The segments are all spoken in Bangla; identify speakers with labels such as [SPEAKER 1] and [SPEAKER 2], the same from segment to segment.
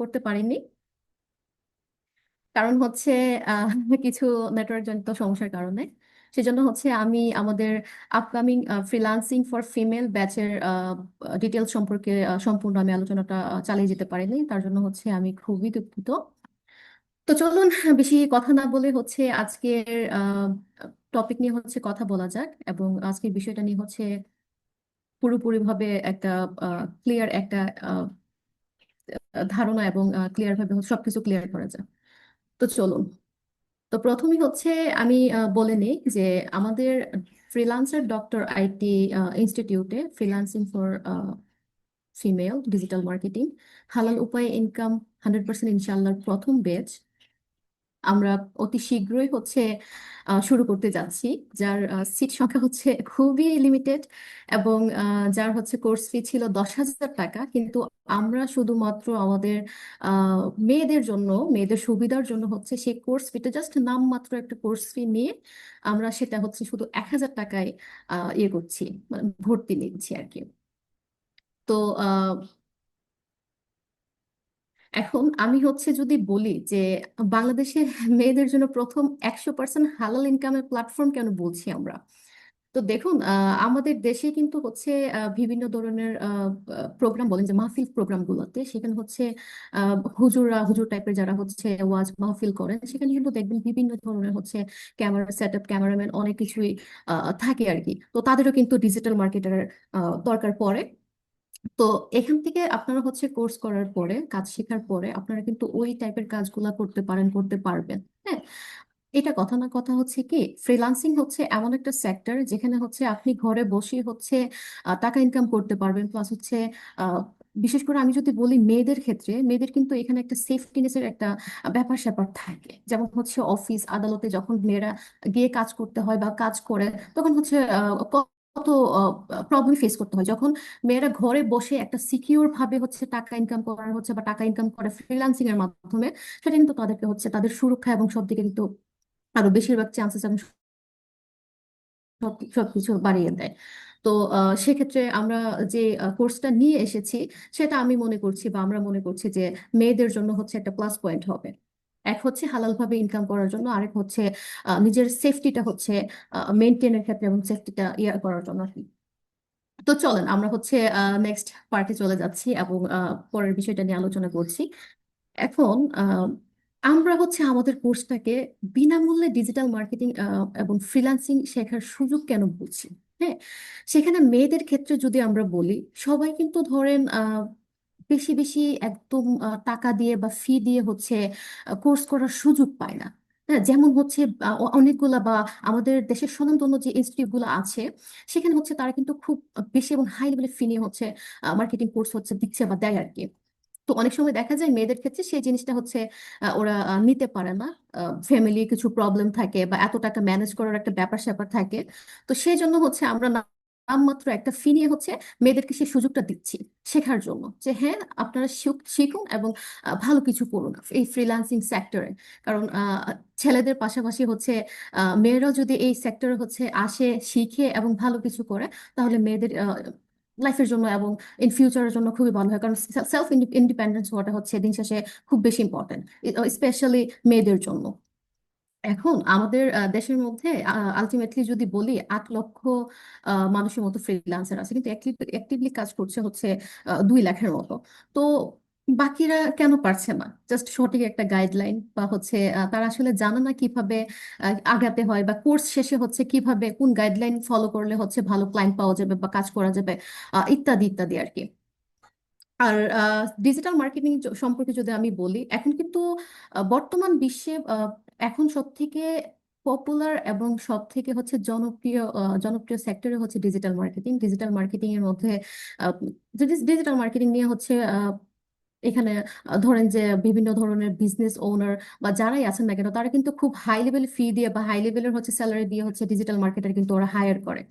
[SPEAKER 1] করতে পারিনি। কারণ হচ্ছে কিছু নেটওয়ার্ক জনিত সমস্যার কারণে। সেজন্য হচ্ছে আমি আমাদের আপকামিং ফ্রিল্যান্সিং ফর ফিমেল ব্যাচের ডিটেলস সম্পর্কে সম্পূর্ণ আমি আলোচনাটা চালিয়ে যেতে পারিনি। তার জন্য হচ্ছে আমি খুবই দুঃখিত। তো চলুন, বেশি কথা না বলে হচ্ছে আজকের টপিক নিয়ে হচ্ছে কথা বলা যাক এবং আজকের বিষয়টা নিয়ে হচ্ছে পুরোপুরিভাবে একটা ক্লিয়ার একটা ধারণা এবং ক্লিয়ার ভাবে সবকিছু ক্লিয়ার করা যায়। তো চলুন। তো প্রথমেই হচ্ছে আমি বলে নিই যে আমাদের ফ্রিলান্সার ডক্টর আইটি ইনস্টিটিউটে freelancing for female digital marketing হালাল উপায়ে ইনকাম হান্ড্রেড পার্সেন্ট ইনশাল্লাহর প্রথম ব্যাচ আমরা অতি শীঘ্রই হচ্ছে শুরু করতে যাচ্ছি, যার সিট সংখ্যা হচ্ছে খুবই লিমিটেড এবং যার হচ্ছে কোর্স ফি ছিল দশ হাজার টাকা। কিন্তু আমরা শুধুমাত্র আমাদের মেয়েদের জন্য, মেয়েদের সুবিধার জন্য হচ্ছে সেই কোর্স ফিটা জাস্ট নামমাত্র একটা কোর্স ফি নিয়ে আমরা সেটা হচ্ছে শুধু এক হাজার টাকায় ইয়ে করছি মানে ভর্তি নিচ্ছি আর কি। তো এখন আমি হচ্ছে যদি বলি যে বাংলাদেশের মেয়েদের জন্য প্রথম একশো পার্সেন্ট হালাল ইনকামের প্ল্যাটফর্ম কেন বলছি আমরা? তো দেখুন আমাদের দেশে কিন্তু হচ্ছে বিভিন্ন ধরনের প্রোগ্রাম বলেন যে মাহফিল প্রোগ্রামগুলোতে সেখানে হচ্ছে হুজুররা, হুজুর টাইপের যারা হচ্ছে ওয়াজ মাহফিল করেন, সেখানে কিন্তু দেখবেন বিভিন্ন ধরনের হচ্ছে ক্যামেরা সেট আপ ক্যামেরাম্যান অনেক কিছুই থাকে আর কি তো তাদেরও কিন্তু ডিজিটাল মার্কেটার দরকার পড়ে। তো এখান থেকে আপনারা হচ্ছে কোর্স করার পরে, কাজ শেখার পরে আপনারা কিন্তু ওই টাইপের কাজগুলা করতে পারেন, করতে পারবেন হ্যাঁ? এটা কথা না কথা হচ্ছে কি ফ্রিল্যান্সিং হচ্ছে এমন একটা সেক্টর যেখানে হচ্ছে আপনি ঘরে বসে হচ্ছে টাকা ইনকাম করতে পারবেন প্লাস হচ্ছে বিশেষ করে আমি যদি বলি মেয়েদের ক্ষেত্রে, মেয়েদের কিন্তু এখানে একটা সেফটিনেসের একটা ব্যাপার স্যাপার থাকে। যেমন হচ্ছে অফিস আদালতে যখন মেয়েরা গিয়ে কাজ করতে হয় বা কাজ করে, তখন হচ্ছে কত প্রবলেম ফেস করতে হয়। যখন মেয়েরা ঘরে বসে একটা সিকিউর ভাবে হচ্ছে টাকা ইনকাম করার হচ্ছে বা টাকা ইনকাম করে ফ্রিল্যান্সিং এর মাধ্যমে, সেটা কিন্তু তাদেরকে হচ্ছে তাদের সুরক্ষা এবং সব দিকে কিন্তু আরও বেশিরভাগ চান্সেস এবং সবকিছু বাড়িয়ে দেয়। তো সেক্ষেত্রে আমরা যে কোর্সটা নিয়ে এসেছি, সেটা আমি মনে করছি বা আমরা মনে করছি যে মেয়েদের জন্য হচ্ছে একটা প্লাস পয়েন্ট হবে। এক হচ্ছে হালাল ভাবে ইনকাম করার জন্য, আরেক হচ্ছে নিজের সেফটিটা হচ্ছে মেনটেনের ক্ষেত্রে এবং সেফটিটা ইয়ে করার জন্য আর কি। তো চলেন, আমরা হচ্ছে নেক্সট পার্টে চলে যাচ্ছি এবং পরের বিষয়টা নিয়ে আলোচনা করছি। এখন আমরা হচ্ছে আমাদের কোর্সটাকে বিনামূল্যে ডিজিটাল মার্কেটিং এবং ফ্রিল্যান্সিং শেখার সুযোগ কেন বলছি হ্যাঁ সেখানে মেয়েদের ক্ষেত্রে যদি আমরা বলি, সবাই কিন্তু ধরেন বেশি বেশি একদম টাকা দিয়ে বা ফি দিয়ে হচ্ছে কোর্স করার সুযোগ পায় না। হ্যাঁ যেমন হচ্ছে আহ, অনেকগুলা বা আমাদের দেশের স্বনামধন্য যে ইনস্টিটিউটগুলো আছে সেখানে হচ্ছে তারা কিন্তু খুব বেশি এবং হাই লেভেলের ফি নিয়ে হচ্ছে মার্কেটিং কোর্স হচ্ছে দিচ্ছে বা দেয় আর কি তো অনেক সময় দেখা যায় মেয়েদের ক্ষেত্রে সেই জিনিসটা হচ্ছে আহ, ওরা নিতে পারে না। ফ্যামিলি কিছু প্রবলেম থাকে বা এত টাকা ম্যানেজ করার একটা ব্যাপার স্যাপার থাকে। তো সেই জন্য হচ্ছে আমরা না- নামমাত্র একটা ফি নিয়ে হচ্ছে মেয়েদেরকে সেই সুযোগটা দিচ্ছি শেখার জন্য যে হ্যাঁ আপনারা শিখুন এবং ভালো কিছু করুন এই ফ্রিল্যান্সিং সেক্টরে কারণ ছেলেদের পাশাপাশি হচ্ছে মেয়েরাও যদি এই সেক্টরে হচ্ছে আসে, শিখে এবং ভালো কিছু করে, তাহলে মেয়েদের লাইফের জন্য এবং ইন ফিউচারের জন্য খুবই ভালো হয়। কারণ সেলফ ইন্ডিপেন্ডেন্স হওয়াটা হচ্ছে দিন শেষে খুব বেশি ইম্পর্টেন্ট স্পেশালি মেয়েদের জন্য। এখন আমাদের দেশের মধ্যে আলটিমেটলি যদি বলি আট লক্ষ আহ, মানুষের মতো ফ্রিল্যান্সার আছে। কিন্তু অ্যাক্টিভলি কাজ করছে হচ্ছে আহ, দুই লাখের মতো। তো বাকিরা কেন পারছে না? জাস্ট সঠিক একটা গাইডলাইন বা হচ্ছে আহ, তারা আসলে জানে না কীভাবে আহ, আগাতে হয় বা কোর্স শেষে হচ্ছে কীভাবে কোন গাইডলাইন ফলো করলে হচ্ছে ভালো ক্লায়েন্ট পাওয়া যাবে বা কাজ করা যাবে আহ, ইত্যাদি ইত্যাদি আর কি আর ডিজিটাল মার্কেটিং সম্পর্কে যদি আমি বলি এখন কিন্তু আহ, বর্তমান বিশ্বে এখন সব থেকে পপুলার এবং সব থেকে হচ্ছে জনপ্রিয় জনপ্রিয় সেক্টরে হচ্ছে ডিজিটাল মার্কেটিং ডিজিটাল মার্কেটিং এর মধ্যে ডিজিটাল মার্কেটিং নিয়ে হচ্ছে এখানে ধরেন যে বিভিন্ন ধরনের বিজনেস ওনার বা যারাই আছেন না কেন, তারা কিন্তু খুব হাই লেভেল ফি দিয়ে বা হাই লেভেলের হচ্ছে স্যালারি দিয়ে হচ্ছে ডিজিটাল মার্কেটার কিন্তু ওরা হায়ার করে।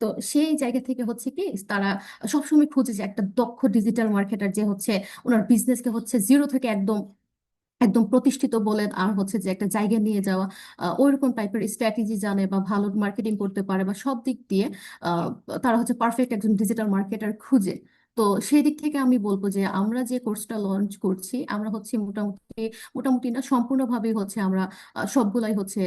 [SPEAKER 1] তো সেই জায়গা থেকে হচ্ছে কি, তারা সবসময় খুঁজে যে একটা দক্ষ ডিজিটাল মার্কেটার যে হচ্ছে ওনার বিজনেসকে হচ্ছে জিরো থেকে একদম একদম প্রতিষ্ঠিত বলে আর হচ্ছে যে একটা জায়গায় নিয়ে যাওয়া ওইরকম টাইপের স্ট্র্যাটেজি জানে বা ভালো মার্কেটিং করতে পারে বা সব দিক দিয়ে তারা হচ্ছে পারফেক্ট একজন ডিজিটাল মার্কেটার খুঁজে। তো সেই দিক থেকে আমি বলব যে আমরা যে কোর্সটা লঞ্চ করছি, আমরা হচ্ছে মোটামুটি মোটামুটি না সম্পূর্ণভাবে হচ্ছে আমরা সবগুলাই হচ্ছে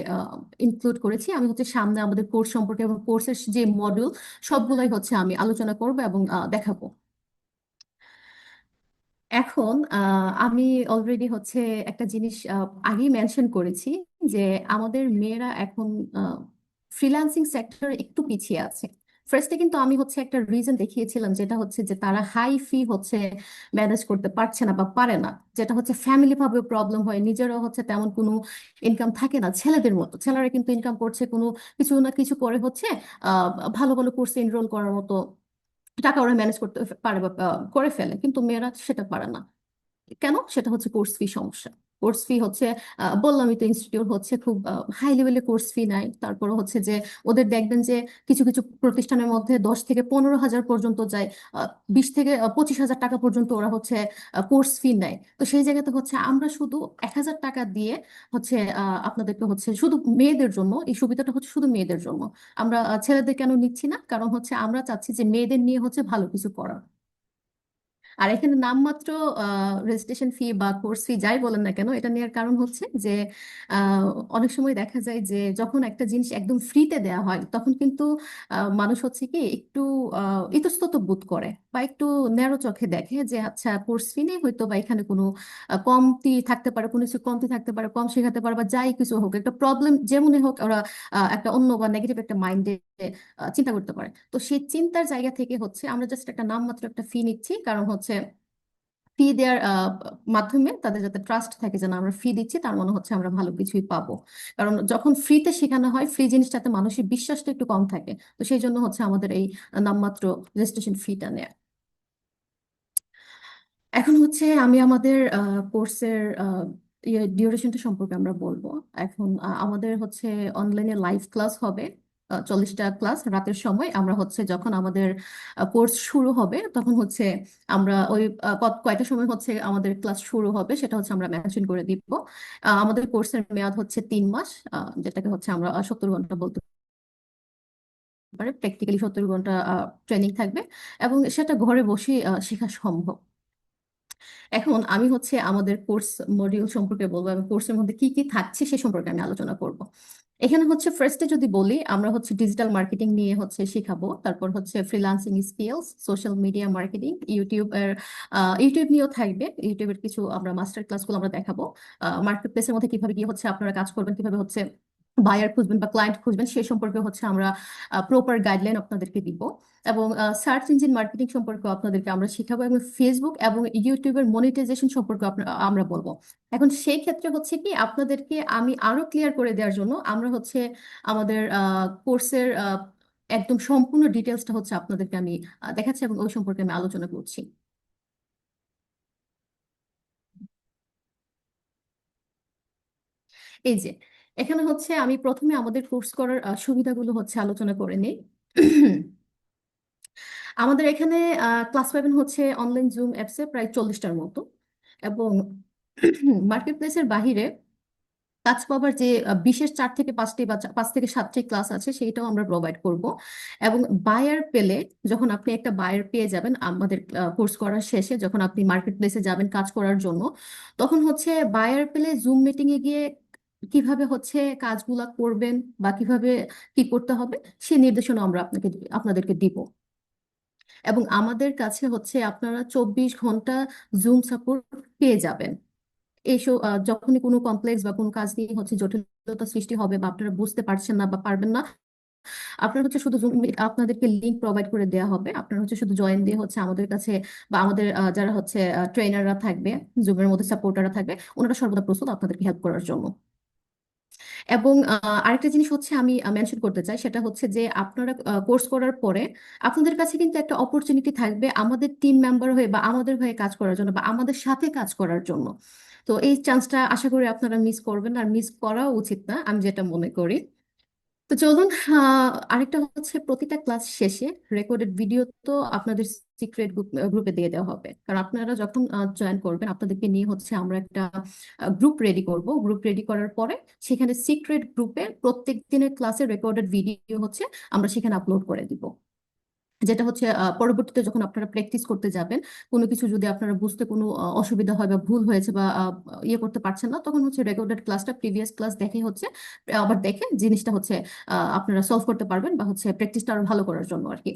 [SPEAKER 1] ইনক্লুড করেছি। আমি হচ্ছে সামনে আমাদের কোর্স সম্পর্কে এবং কোর্সের যে মডিউল সবগুলাই হচ্ছে আমি আলোচনা করব এবং দেখাবো। এখন আমি অলরেডি হচ্ছে একটা জিনিস আগেই মেনশন করেছি যে আমাদের মেয়েরা এখন ফ্রিল্যান্সিং সেক্টর একটু পিছিয়ে আছে। ফার্স্টে কিন্তু আমি হচ্ছে একটা রিজন দেখিয়েছিলাম যেটা হচ্ছে যে তারা হাই ফি হচ্ছে ম্যানেজ করতে পারছে না বা পারে না। যেটা হচ্ছে ফ্যামিলি ভাবে প্রবলেম হয়, নিজেরও হচ্ছে তেমন কোনো ইনকাম থাকে না। ছেলেদের মতো, ছেলেরা কিন্তু ইনকাম করছে কোনো কিছু না কিছু করে হচ্ছে আহ ভালো ভালো কোর্সে এনরোল করার মতো টাকা ওরা ম্যানেজ করতে পারে বা করে ফেলে, কিন্তু মেয়েরা সেটা পারে না। কেন? সেটা হচ্ছে কোর্স ফি সমস্যা। কোর্স ফি হচ্ছে বললামই তো ইনস্টিটিউট হচ্ছে খুব হাই লেভেলের কোর্স ফি নাই। তারপর হচ্ছে যে ওদের দেখবেন যে কিছু কিছু প্রতিষ্ঠানের মধ্যে দশ থেকে পনেরো হাজার পর্যন্ত যায় বিশ থেকে পঁচিশ হাজার টাকা পর্যন্ত ওরা হচ্ছে কোর্স ফি নেয়। তো সেই জায়গাতে হচ্ছে আমরা শুধু এক হাজার টাকা দিয়ে হচ্ছে আপনাদেরকে হচ্ছে শুধু মেয়েদের জন্য, এই সুবিধাটা হচ্ছে শুধু মেয়েদের জন্য। আমরা ছেলেদের কেন নিচ্ছি না? কারণ হচ্ছে আমরা চাচ্ছি যে মেয়েদের নিয়ে হচ্ছে ভালো কিছু করার। আর এখানে নামমাত্র রেজিস্ট্রেশন ফি বা কোর্স ফি যাই বলেন না কেন, এটা নেওয়ার কারণ হচ্ছে যে অনেক সময় দেখা যায় যে, যখন একটা জিনিস একদম ফ্রিতে দেওয়া হয়, তখন কিন্তু মানুষ হচ্ছে কি একটু ইতস্তত বোধ করে বা একটু ন্যারো চোখে দেখে যে আচ্ছা কোর্স ফি নেই, হয়তো বা এখানে কোনো কমতি থাকতে পারে, কোনো কিছু কমতি থাকতে পারে, কম শেখাতে পারে বা যাই কিছু হোক, একটা প্রবলেম যেমনই হোক, ওরা একটা অন্য বা নেগেটিভ একটা মাইন্ডে চিন্তা করতে পারে। তো সেই চিন্তার জায়গা থেকে হচ্ছে আমরা জাস্ট একটা নামমাত্র একটা ফি নিচ্ছি। কারণ হচ্ছে ফি দেওয়ার মাধ্যমে তাদের যাতে ট্রাস্ট থাকে যেন আমরা ফি দিচ্ছি, তার মনে হচ্ছে আমরা ভালো কিছুই পাবো। কারণ যখন ফ্রিতে শেখানো হয় ফ্রি জিনিসটাতে মানুষের বিশ্বাসটা একটু কম থাকে। তো সেই জন্য হচ্ছে আমাদের এই নামমাত্র রেজিস্ট্রেশন ফিটা নেয়া। এখন হচ্ছে আমি আমাদের কোর্সের ডিউরেশনটা সম্পর্কে আমরা বলব। এখন আমাদের হচ্ছে অনলাইনে লাইভ ক্লাস হবে। চল্লিশটা ক্লাস রাতের সময়। আমরা হচ্ছে যখন আমাদের কোর্স শুরু হবে, তখন হচ্ছে আমরা ওই কয়টা সময় হচ্ছে আমাদের ক্লাস শুরু হবে সেটা হচ্ছে আমরা মেনশন করে দিব। আমাদের কোর্সের মেয়াদ হচ্ছে তিন মাস যেটাকে হচ্ছে আমরা সত্তর ঘণ্টা বলতে পারি। প্র্যাকটিক্যালি সত্তর ঘণ্টা ট্রেনিং থাকবে এবং সেটা ঘরে বসে শেখা সম্ভব। এখন আমি হচ্ছে আমাদের কোর্স মডিউল সম্পর্কে বলব এবং কোর্সের মধ্যে কি কি থাকছে সে সম্পর্কে আমি আলোচনা করব। এখানে হচ্ছে ফার্স্টে যদি বলি, আমরা হচ্ছে ডিজিটাল মার্কেটিং নিয়ে হচ্ছে শিখাবো। তারপর হচ্ছে freelancing skills social media marketing YouTube এর ইউটিউব নিয়েও থাকবে। ইউটিউবের কিছু আমরা মাস্টার ক্লাসগুলো আমরা দেখাবো। মার্কেট প্লেসের মধ্যে কীভাবে কি হচ্ছে আপনারা কাজ করবেন, কীভাবে হচ্ছে বায়ার খুঁজবেন বা ক্লায়েন্ট খুঁজবেন, সে সম্পর্কে হচ্ছে আমরা প্রপার গাইডলাইন আপনাদেরকে দিব। এবং সার্চ ইঞ্জিন মার্কেটিং সম্পর্কে আপনাদেরকে আমরা শেখাবো এবং ফেসবুক এবং ইউটিউবের মনিটাইজেশন সম্পর্কে আমরা বলব। এখন সেই ক্ষেত্রে হচ্ছে কি, আপনাদেরকে আমি আরও ক্লিয়ার করে দেওয়ার জন্য আমরা হচ্ছে আমাদের কোর্সের একদম সম্পূর্ণ ডিটেলসটা হচ্ছে আপনাদেরকে আমি দেখাচ্ছি এবং ওই সম্পর্কে আমি আলোচনা করছি। এই যে এখানে হচ্ছে আমি প্রথমে আমাদের কোর্স করার সুবিধাগুলো হচ্ছে আলোচনা করে নিই। আমাদের এখানে ক্লাস পাবেন হচ্ছে অনলাইন জুম অ্যাপসে প্রায় চল্লিশটার মতো। এবং মার্কেট প্লেসের বাহিরে কাজ পাবার যে বিশেষ চার থেকে পাঁচটি বা পাঁচ থেকে সাতটি ক্লাস আছে সেইটাও আমরা প্রোভাইড করব। এবং বায়ার পেলে যখন আপনি একটা বায়ার পেয়ে যাবেন আমাদের কোর্স করার শেষে যখন আপনি মার্কেট প্লেসে যাবেন কাজ করার জন্য, তখন হচ্ছে বায়ার পেলে জুম মিটিংয়ে গিয়ে কীভাবে হচ্ছে কাজগুলা করবেন বা কীভাবে কি করতে হবে সেই নির্দেশনা আমরা আপনাকে আপনাদেরকে দিব। এবং আমাদের কাছে হচ্ছে আপনারা চব্বিশ ঘণ্টা জুম সাপোর্ট পেয়ে যাবেন। এইসব যখনই কোনো কমপ্লেক্স বা কোনো কাজ নিয়ে হচ্ছে জটিলতা সৃষ্টি হবে বা আপনারা বুঝতে পারছেন না বা পারবেন না, আপনার হচ্ছে শুধু আপনাদেরকে লিংক প্রোভাইড করে দেওয়া হবে। আপনারা হচ্ছে শুধু জয়েন দিয়ে হচ্ছে আমাদের কাছে বা আমাদের যারা হচ্ছে ট্রেনাররা থাকবে জুমের মধ্যে সাপোর্টাররা থাকবে, ওনারা সর্বদা প্রস্তুত আপনাদেরকে হেল্প করার জন্য। এবং আরেকটা জিনিস হচ্ছে আমি মেনশন করতে চাই, সেটা হচ্ছে যে আপনারা কোর্স করার পরে আপনাদের কাছে কিন্তু একটা অপরচুনিটি থাকবে আমাদের টিম মেম্বার হয়ে বা আমাদের হয়ে কাজ করার জন্য বা আমাদের সাথে কাজ করার জন্য। তো এই চান্সটা আশা করি আপনারা মিস করবেন আর মিস করা উচিত না, আমি যেটা মনে করি। তো চলুন আরেকটা হচ্ছে প্রতিটা ক্লাস শেষে রেকর্ডেড ভিডিও তো আপনাদের সিক্রেট গ্রুপে দিয়ে দেওয়া হবে। কারণ আপনারা যখন জয়েন করবেন, আপনাদেরকে নিয়ে হচ্ছে আমরা একটা গ্রুপ রেডি করব। গ্রুপ রেডি করার পরে সেখানে সিক্রেট গ্রুপে প্রত্যেক দিনের ক্লাসের রেকর্ডেড ভিডিও হচ্ছে আমরা সেখানে আপলোড করে দিব। যেটা হচ্ছে পরবর্তীতে যখন আপনারা প্র্যাকটিস করতে যাবেন, কোনো কিছু যদি আপনারা বুঝতে কোনো অসুবিধা হয় বা ভুল হয়েছে বা ইয়ে করতে পারছেন না, তখন হচ্ছে রেকর্ডেড ক্লাসটা প্রিভিয়াস ক্লাস দেখে হচ্ছে, আবার দেখে জিনিসটা হচ্ছে আপনারা সলভ করতে পারবেন বা হচ্ছে প্র্যাকটিসটা আরও ভালো করার জন্য আর কি।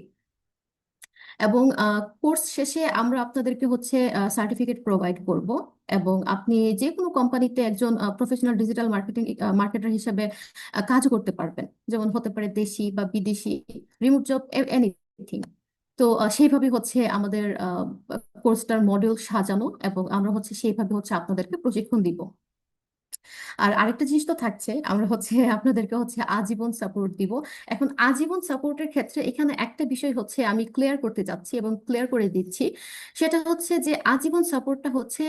[SPEAKER 1] এবং কোর্স শেষে আমরা আপনাদেরকে হচ্ছে সার্টিফিকেট প্রোভাইড করব এবং আপনি যে কোনো কোম্পানিতে একজন প্রফেশনাল ডিজিটাল মার্কেটিং মার্কেটার হিসেবে কাজ করতে পারবেন। যেমন হতে পারে দেশি বা বিদেশি রিমোট জব এনিথিং তো সেইভাবে হচ্ছে আমাদের কোর্সটার মডিউল সাজানো এবং আমরা হচ্ছে সেইভাবে হচ্ছে আপনাদেরকে প্রশিক্ষণ দিব। আর আরেকটা জিনিস তো থাকছে, আমরা হচ্ছে, আপনাদেরকে হচ্ছে আজীবন সাপোর্ট দিব। এখন আজীবন সাপোর্টের ক্ষেত্রে এখানে একটা বিষয় হচ্ছে আমি ক্লিয়ার করতে যাচ্ছি এবং ক্লিয়ার করে দিচ্ছি। সেটা হচ্ছে যে আজীবন সাপোর্টটা হচ্ছে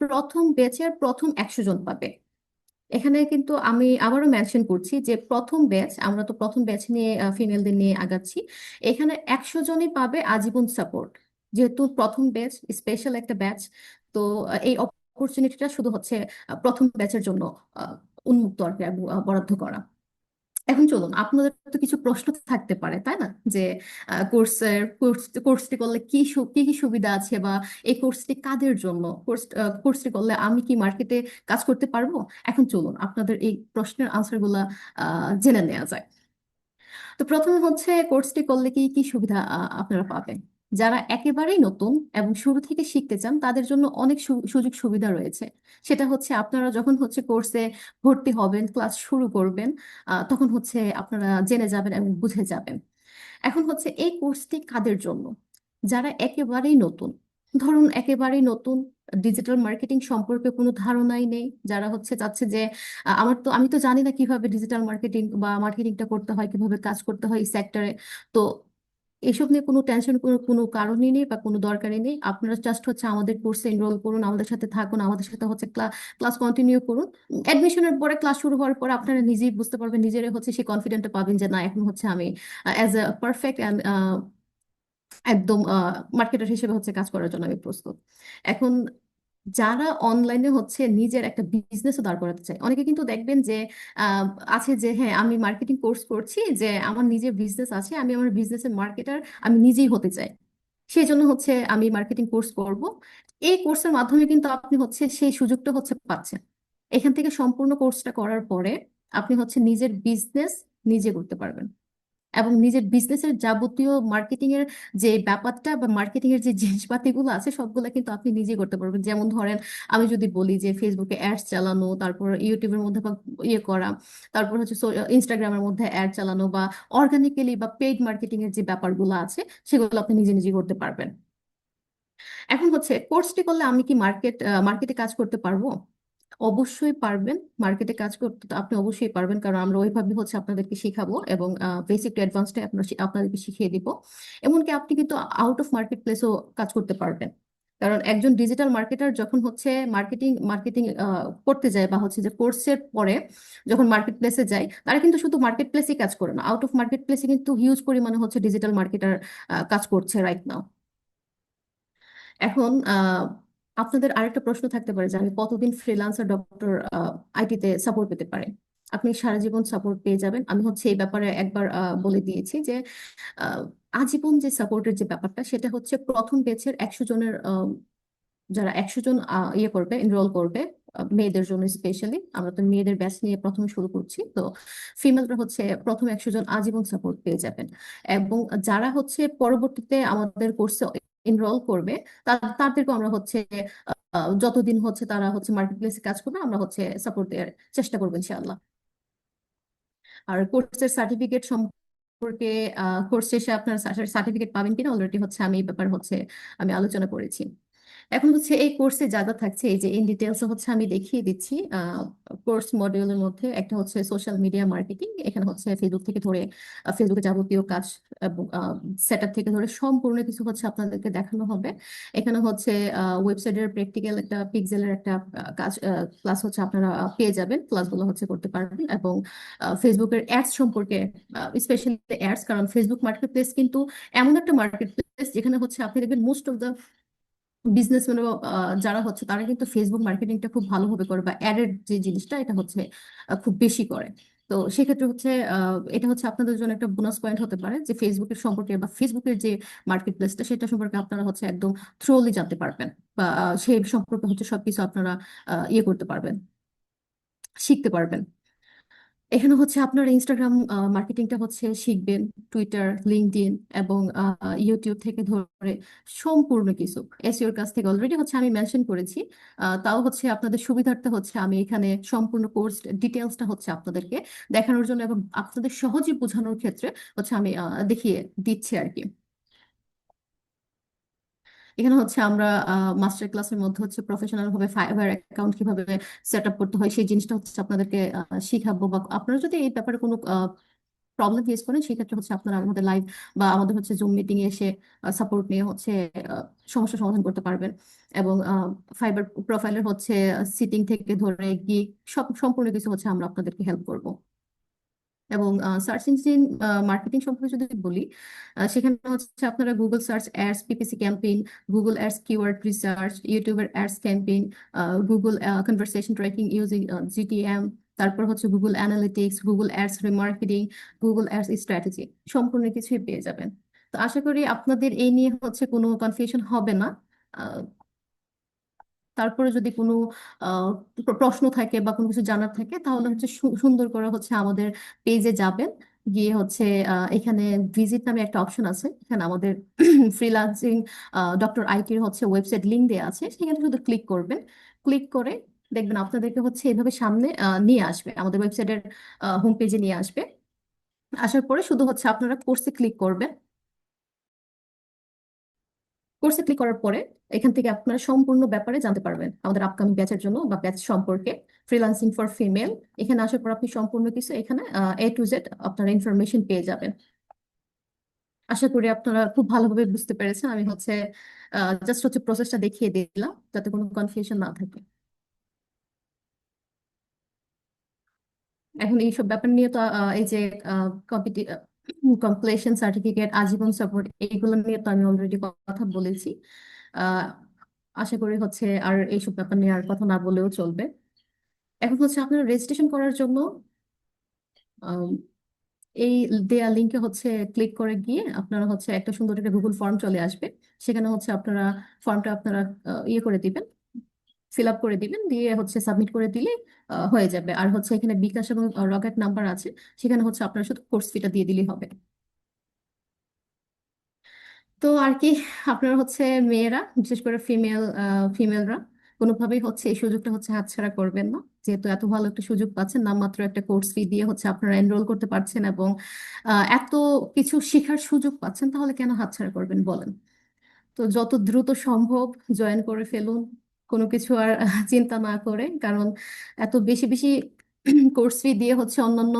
[SPEAKER 1] প্রথম ব্যাচের প্রথম একশো জন পাবে। এখানে কিন্তু আমি আবারও মেনশন করছি যে প্রথম ব্যাচ আমরা তো প্রথম ব্যাচ নিয়ে ফিমেলদের নিয়ে আগাচ্ছি। এখানে একশো জনই পাবে আজীবন সাপোর্ট যেহেতু প্রথম ব্যাচ স্পেশাল একটা ব্যাচ তো এই অপরচুনিটিটা শুধু হচ্ছে প্রথম ব্যাচের জন্য উন্মুক্ত আর কি বরাদ্দ করা। এখন চলুন আপনাদের তো কিছু প্রশ্ন থাকতে পারে তাই না? যে কোর্সের কোর্সটি করলে কি কি কি সুবিধা আছে বা এই কোর্সটি কাদের জন্য? কোর্স কোর্সটি করলে আমি কি মার্কেটে কাজ করতে পারব? এখন চলুন আপনাদের এই প্রশ্নের আনসারগুলা আহ, জেনে নেওয়া যায় তো প্রথমে হচ্ছে কোর্সটি করলে কি কি সুবিধা আপনারা পাবেন? যারা একেবারেই নতুন এবং শুরু থেকে শিখতে চান, তাদের জন্য অনেক সুযোগ সুবিধা রয়েছে। সেটা হচ্ছে আপনারা যখন হচ্ছে কোর্সে ভর্তি হবেন ক্লাস শুরু করবেন তখন হচ্ছে আপনারা জেনে যাবেন এবং বুঝে যাবেন। এখন হচ্ছে এই কোর্সটি কাদের জন্য? যারা একেবারেই নতুন, ধরুন একেবারেই নতুন ডিজিটাল মার্কেটিং সম্পর্কে কোনো ধারণাই নেই, যারা হচ্ছে চাচ্ছে যে আমার তো, আমি তো জানি না কীভাবে ডিজিটাল মার্কেটিং বা মার্কেটিংটা করতে হয়, কীভাবে কাজ করতে হয় এই সেক্টরে তো এসব নিয়ে কোনো টেনশন কোনো কোনো কারণই নেই বা কোনো দরকারই নেই। আপনারা জাস্ট হচ্ছে আমাদের কোর্সে এনরোল করুন, আমাদের সাথে থাকুন, আমাদের সাথে হচ্ছে ক্লাস কন্টিনিউ করুন। অ্যাডমিশনের পরে ক্লাস শুরু হওয়ার পর আপনারা নিজেই বুঝতে পারবেন নিজেরাই হচ্ছে সেই কনফিডেন্টটা পাবেন যে না, এখন হচ্ছে আমি অ্যাজ এ পারফেক্ট অ্যান্ড একদম মার্কেটার হিসেবে হচ্ছে কাজ করার জন্য আমি প্রস্তুত। এখন যারা অনলাইনে হচ্ছে নিজের একটা বিজনেসও দাঁড় করাতে চায়। অনেকে কিন্তু দেখবেন যে আহ, আছে যে হ্যাঁ আমি মার্কেটিং কোর্স করছি যে আমার নিজের বিজনেস আছে আমি আমার বিজনেসের মার্কেটার আমি নিজেই হতে চাই। সেই জন্য হচ্ছে আমি মার্কেটিং কোর্স করব। এই কোর্সের মাধ্যমে কিন্তু আপনি হচ্ছে সেই সুযোগটা হচ্ছে পাচ্ছেন। এখান থেকে সম্পূর্ণ কোর্সটা করার পরে আপনি হচ্ছে নিজের বিজনেস নিজে করতে পারবেন। এবং নিজের বিজনেসের যাবতীয় মার্কেটিং এর যে ব্যাপারটা বা মার্কেটিং এর যে জিনিসপাতিগুলো আছে, সবগুলো কিন্তু আপনি নিজে করতে পারবেন। যেমন ধরেন, আমি যদি বলি যে ফেসবুকে অ্যাডস চালানো, তারপর ইউটিউবের মধ্যে বা ইয়ে করা, তারপর হচ্ছে ইনস্টাগ্রামের মধ্যে অ্যাড চালানো বা অর্গানিক্যালি বা পেইড মার্কেটিং এর যে ব্যাপারগুলো আছে, সেগুলো আপনি নিজে নিজে করতে পারবেন। এখন হচ্ছে কোর্সটি করলে আমি কি মার্কেট মার্কেটে কাজ করতে পারব? অবশ্যই পারবেন মার্কেটে কাজ করতে, তো আপনি অবশ্যই পারবেন। কারণ আমরা ওইভাবে হচ্ছে আপনাদেরকে শেখাবো এবং বেসিক টু অ্যাডভান্সটা আপনার আপনাদেরকে শিখিয়ে দিব। এমনকি আপনি কিন্তু আউট অফ মার্কেট প্লেসও কাজ করতে পারবেন। কারণ একজন ডিজিটাল মার্কেটার যখন হচ্ছে মার্কেটিং মার্কেটিং করতে যায় বা হচ্ছে যে কোর্সের পরে যখন মার্কেট প্লেসে যায়, তারা কিন্তু শুধু মার্কেট প্লেসেই কাজ করে না আউট অফ মার্কেট প্লেসে কিন্তু হিউজ পরিমাণে হচ্ছে ডিজিটাল মার্কেটার কাজ করছে রাইট নাও এখন আপনাদের আরেকটা প্রশ্ন থাকতে পারে যে আমি কতদিন ফ্রিল্যান্সার ডক্টর আইটিতে সাপোর্ট পেতে পারে? আপনি সারা জীবন সাপোর্ট পেয়ে যাবেন। আমি হচ্ছে এই ব্যাপারে একবার বলে দিয়েছি যে আজীবন যে সাপোর্টের যে ব্যাপারটা, সেটা হচ্ছে প্রথম ব্যাচের একশো জনের যারা একশো জন ইয়ে করবে এনরোল করবে মেয়েদের জন্য স্পেশালি আমরা তো মেয়েদের ব্যাচ নিয়ে প্রথমে শুরু করছি। তো ফিমেলরা হচ্ছে প্রথম একশো জন আজীবন সাপোর্ট পেয়ে যাবেন। এবং যারা হচ্ছে পরবর্তীতে আমাদের কোর্সে এনরোল করবে তাদেরকে আমরা হচ্ছে যতদিন হচ্ছে তারা হচ্ছে মার্কেট প্লেসে কাজ করবে, আমরা হচ্ছে সাপোর্ট দেওয়ার চেষ্টা করব ইনশাআল্লাহ। আর কোর্সের সার্টিফিকেট সম্পর্কে কোর্স শেষে আপনার সার্টিফিকেট পাবেন কিনা অলরেডি হচ্ছে আমি এই ব্যাপার হচ্ছে আমি আলোচনা করেছি। এখন হচ্ছে এই কোর্সে যা যা থাকছে, এই যে ইন ডিটেলস হচ্ছে আমি দেখিয়ে দিচ্ছি। কোর্স মডিউলের মধ্যে একটা হচ্ছে সোশ্যাল মিডিয়া মার্কেটিং এখানে হচ্ছে ফেসবুক থেকে ধরে ফেসবুকে যাবতীয় কাজ সেট আপ থেকে ধরে সম্পূর্ণ কিছু হচ্ছে আপনাদেরকে দেখানো হবে। এখানে হচ্ছে ওয়েবসাইটের প্র্যাকটিক্যাল একটা পিক্সেলের একটা কাজ ক্লাস হচ্ছে আপনারা পেয়ে যাবেন। ক্লাসগুলো হচ্ছে করতে পারবেন এবং ফেসবুকের অ্যাডস সম্পর্কে স্পেশালি অ্যাডস কারণ ফেসবুক মার্কেট প্লেস কিন্তু এমন একটা মার্কেট প্লেস যেখানে হচ্ছে আপনি দেখবেন মোস্ট অফ দ্য বিজনেস মানে যারা হচ্ছে তারা কিন্তু ফেসবুক মার্কেটিংটা খুব ভালোভাবে করে বা অ্যাডের যে জিনিসটা এটা হচ্ছে খুব বেশি করে। তো সেক্ষেত্রে হচ্ছে এটা হচ্ছে আপনাদের জন্য একটা বোনাস পয়েন্ট হতে পারে যে ফেসবুকের সম্পর্কে বা ফেসবুকের যে মার্কেট প্লেসটা সেটা সম্পর্কে আপনারা হচ্ছে একদম থ্রোলি জানতে পারবেন বা সেই সম্পর্কে হচ্ছে সবকিছু আপনারা ইয়ে করতে পারবেন, শিখতে পারবেন। এখানে হচ্ছে আপনার ইনস্টাগ্রাম মার্কেটিংটা হচ্ছে শিখবেন টুইটার লিঙ্কডইন এবং ইউটিউব থেকে ধরে সম্পূর্ণ কিছু। এসইওর কাছ থেকে অলরেডি হচ্ছে আমি মেনশন করেছি। তাও হচ্ছে আপনাদের সুবিধার্থে হচ্ছে আমি এখানে সম্পূর্ণ কোর্স ডিটেলসটা হচ্ছে আপনাদেরকে দেখানোর জন্য এবং আপনাদের সহজে বোঝানোর ক্ষেত্রে হচ্ছে আমি দেখিয়ে দিচ্ছি আর কি। এখানে হচ্ছে আমরা মাস্টার ক্লাসের মধ্যে হচ্ছে প্রফেশনাল ভাবে ফাইবার অ্যাকাউন্ট কীভাবে সেট আপ করতে হয়, সেই জিনিসটা হচ্ছে আপনাদেরকে শিখাবো বা আপনারা যদি এই ব্যাপারে কোনো প্রবলেম ফেস করেন, সেক্ষেত্রে হচ্ছে আপনারা আমাদের লাইভ বা আমাদের হচ্ছে জুম মিটিং এ এসে সাপোর্ট নিয়ে হচ্ছে সমস্যা সমাধান করতে পারবেন। এবং ফাইবার প্রোফাইলের হচ্ছে সিটিং থেকে ধরে গিগ সব, সম্পূর্ণ কিছু হচ্ছে আমরা আপনাদেরকে হেল্প করব। এবং সার্চ ইঞ্জিন মার্কেটিং সম্পর্কে যদি বলি সেখানে হচ্ছে আপনারা Google search ads PPC campaign Google ads keyword research ইউটিউবের ads campaign Google conversation tracking using GTM তারপর হচ্ছে Google analytics Google ads remarketing Google ads strategy সম্পূর্ণ কিছুই পেয়ে যাবেন। তো আশা করি আপনাদের এই নিয়ে হচ্ছে কোনো কনফিউশন হবে না। তারপরে যদি কোনো প্রশ্ন থাকে বা কোনো কিছু জানার থাকে, তাহলে হচ্ছে সুন্দর করে হচ্ছে আমাদের পেজে যাবেন। গিয়ে হচ্ছে এখানে ভিজিট নামে একটা অপশন আছে। এখানে আমাদের ফ্রিল্যান্সিং ডক্টর আইটির হচ্ছে ওয়েবসাইট লিংক দেওয়া আছে। সেখানে শুধু ক্লিক করবেন। ক্লিক করে দেখবেন আপনাদেরকে হচ্ছে এভাবে সামনে নিয়ে আসবে। আমাদের ওয়েবসাইটের হোম পেজে নিয়ে আসবে। আসার পরে শুধু হচ্ছে আপনারা কোর্সে ক্লিক করবেন। কোর্সে ক্লিক করার পরে এখান থেকে আপনারা সম্পূর্ণ ব্যাপারে জানতে পারবেন আমাদের আপকামিং ব্যাচের জন্য বা ব্যাচ সম্পর্কে। ফ্রিল্যান্সিং ফর ফিমেল এখানে আসার পর আপনি সম্পূর্ণ কিছু এখানে এ টু জেড আপনারা ইনফরমেশন পেয়ে যাবেন। আশা করি আপনারা খুব ভালোভাবে বুঝতে পেরেছেন। আমি হচ্ছে জাস্ট হচ্ছে প্রসেসটা দেখিয়ে দিলাম যাতে কোনো কনফিউশন না থাকে। এখন এইসব ব্যাপার নিয়ে তো এই যে কম্পিটি কমপ্লিশন সার্টিফিকেট আজীবন সাপোর্ট এইগুলো নিয়ে তো আমি অলরেডি কথা বলেছি। আশা করি হচ্ছে আর এইসব ব্যাপার নিয়ে আর কথা না বলেও চলবে। এখন হচ্ছে আপনারা রেজিস্ট্রেশন করার জন্য এই দেয়া লিঙ্কে হচ্ছে ক্লিক করে গিয়ে আপনারা হচ্ছে একটা সুন্দর একটা গুগল ফর্ম চলে আসবে। সেখানে হচ্ছে আপনারা ফর্মটা আপনারা ইয়ে করে দিবেন। ফিল আপ করে দিবেন দিয়ে হচ্ছে সাবমিট করে দিলে হয়ে যাবে। আর হচ্ছে এখানে বিকাশ এবং রকেট নাম্বার আছে, সেখানে হচ্ছে আপনার শুধু কোর্স ফিটা দিয়ে দিলেই হবে। তো আর কি, আপনার হচ্ছে মেয়েরা, বিশেষ করে ফিমেল ফিমেলরা কোনোভাবেই হচ্ছে এই সুযোগটা হচ্ছে হাতছাড়া করবেন না। যেহেতু এত ভালো একটা সুযোগ পাচ্ছেন নামমাত্র একটা কোর্স ফি দিয়ে হচ্ছে আপনারা এনরোল করতে পারছেন এবং এত কিছু শেখার সুযোগ পাচ্ছেন, তাহলে কেন হাতছাড়া করবেন বলেন? তো যত দ্রুত সম্ভব জয়েন করে ফেলুন। কোনো কিছু আর চিন্তা না করে। কারণ এত বেশি বেশি কোর্স ফি দিয়ে হচ্ছে অন্যান্য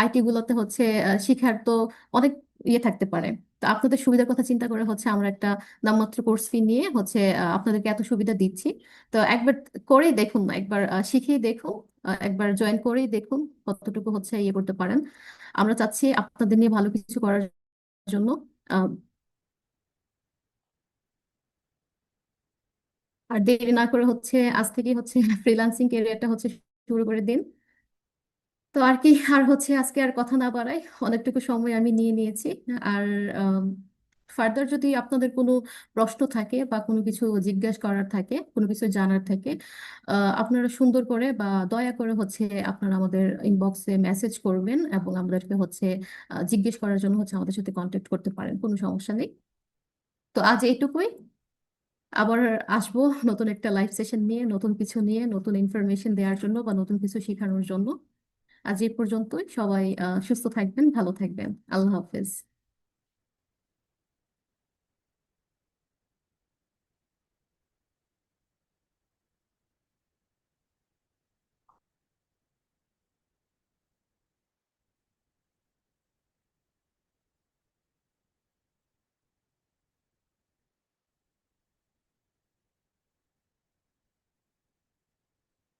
[SPEAKER 1] আইটি গুলোতে হচ্ছে শিখার তো অনেক ইয়ে থাকতে পারে। তো আপনাদের সুবিধার কথা চিন্তা করে হচ্ছে আমরা একটা নামমাত্র কোর্স ফি নিয়ে হচ্ছে আপনাদেরকে এত সুবিধা দিচ্ছি। তো একবার করেই দেখুন না, একবার শিখেই দেখুন একবার জয়েন করেই দেখুন কতটুকু হচ্ছে ইয়ে করতে পারেন। আমরা চাচ্ছি আপনাদের নিয়ে ভালো কিছু করার জন্য আর দেরি না করে হচ্ছে আজ থেকে হচ্ছে ফ্রিল্যান্সিং ক্যারিয়ারটা হচ্ছে শুরু করে দিন। তো আর কি, আর হচ্ছে আজকে আর কথা না বাড়াই, অনেকটুকু সময় আমি নিয়ে নিয়েছি। আর ফার্দার যদি আপনাদের কোনো প্রশ্ন থাকে বা কোনো কিছু জিজ্ঞাসা করার থাকে, কোনো কিছু জানার থাকে আপনারা সুন্দর করে বা দয়া করে হচ্ছে আপনারা আমাদের ইনবক্সে মেসেজ করবেন এবং আমাদেরকে হচ্ছে জিজ্ঞেস করার জন্য হচ্ছে আমাদের সাথে কন্ট্যাক্ট করতে পারেন, কোনো সমস্যা নেই। তো আজ এইটুকুই। আবার আসব নতুন একটা লাইভ সেশন নিয়ে, নতুন কিছু নিয়ে, নতুন ইনফরমেশন দেওয়ার জন্য বা নতুন কিছু শেখানোর জন্য। আজ এই পর্যন্তই। সবাই সুস্থ থাকবেন, ভালো থাকবেন। আল্লাহ হাফেজ।